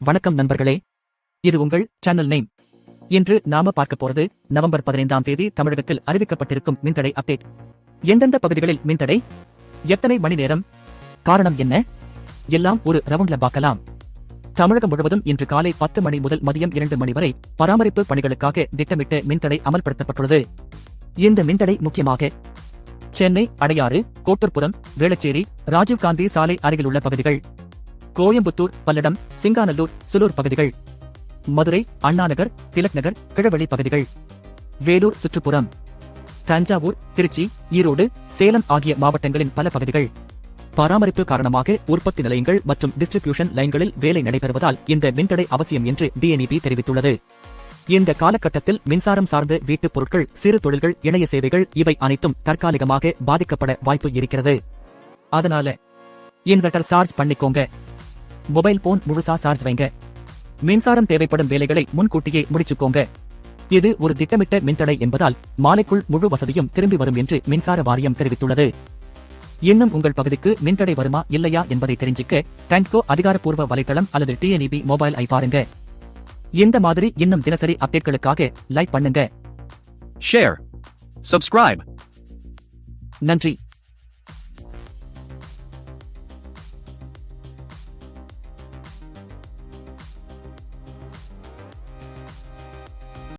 வணக்கம் நண்பர்களே. இது உங்கள் சேனல் நேம் இன்று நாம பார்க்க போறது நவம்பர் பதினைந்தாம் தேதி தமிழகத்தில் அறிவிக்கப்பட்டிருக்கும் மின்தடை அப்டேட் எந்தெந்த பகுதிகளில் மின்தடை? எத்தனை மணி நேரம்? காரணம் என்ன? எல்லாம் ஒரு ரவுண்ட்ல பார்க்கலாம். தமிழகம் முழுவதும் இன்று காலை பத்து மணி முதல் மதியம் இரண்டு மணி வரை பராமரிப்பு பணிகளுக்காக திட்டமிட்ட மின்தடை அமல்படுத்தப்பட்டுள்ளது. இந்த மின்தடை முக்கியமாக சென்னை அடையாறு கோட்டூர்புரம் வேளச்சேரி ராஜீவ்காந்தி சாலை அருகில் உள்ள பகுதிகள். கோயம்புத்தூர் பல்லடம் சிங்காநல்லூர் சுலூர் பகுதிகள். மதுரை அண்ணாநகர் திலக் நகர் கிழவெளி பகுதிகள். வேலூர் சுற்றுப்புறம். தஞ்சாவூர் திருச்சி ஈரோடு சேலம் ஆகிய மாவட்டங்களின் பல பகுதிகள். பராமரிப்பு காரணமாக உற்பத்தி நிலையங்கள் மற்றும் டிஸ்ட்ரிபியூஷன் லைன்களில் வேலை நடைபெறுவதால் இந்த மின்தடை அவசியம் என்று டிஎன்இபி தெரிவித்துள்ளது. இந்த காலகட்டத்தில் மின்சாரம் சார்ந்த வீட்டுப் பொருட்கள் சிறு தொழில்கள் இணைய சேவைகள் இவை அனைத்தும் தற்காலிகமாக பாதிக்கப்பட வாய்ப்பு இருக்கிறது. அதனால இன்வெர்டர் சார்ஜ் பண்ணிக்கோங்க. மொபைல் போன் முழுசா சார்ஜ் வைங்க. மின்சாரம் தேவைப்படும் வேலைகளை முன்கூட்டியே முடிச்சுக்கோங்க. இது ஒரு திட்டமிட்ட மின்தடை என்பதால் மாலைக்குள் முழு வசதியும் திரும்பி வரும் என்று மின்சார வாரியம் தெரிவித்துள்ளது. இன்னும் உங்கள் பகுதிக்கு மின்தடை வருமா இல்லையா என்பதை தெரிஞ்சுக்க டான்கோ அதிகாரப்பூர்வ வலைத்தளம் அல்லது டிஎன்இபி மொபைல் ஐ பாருங்க. இந்த மாதிரி இன்னும் தினசரி அப்டேட்களுக்காக லைக் பண்ணுங்க. Share. Subscribe. நன்றி.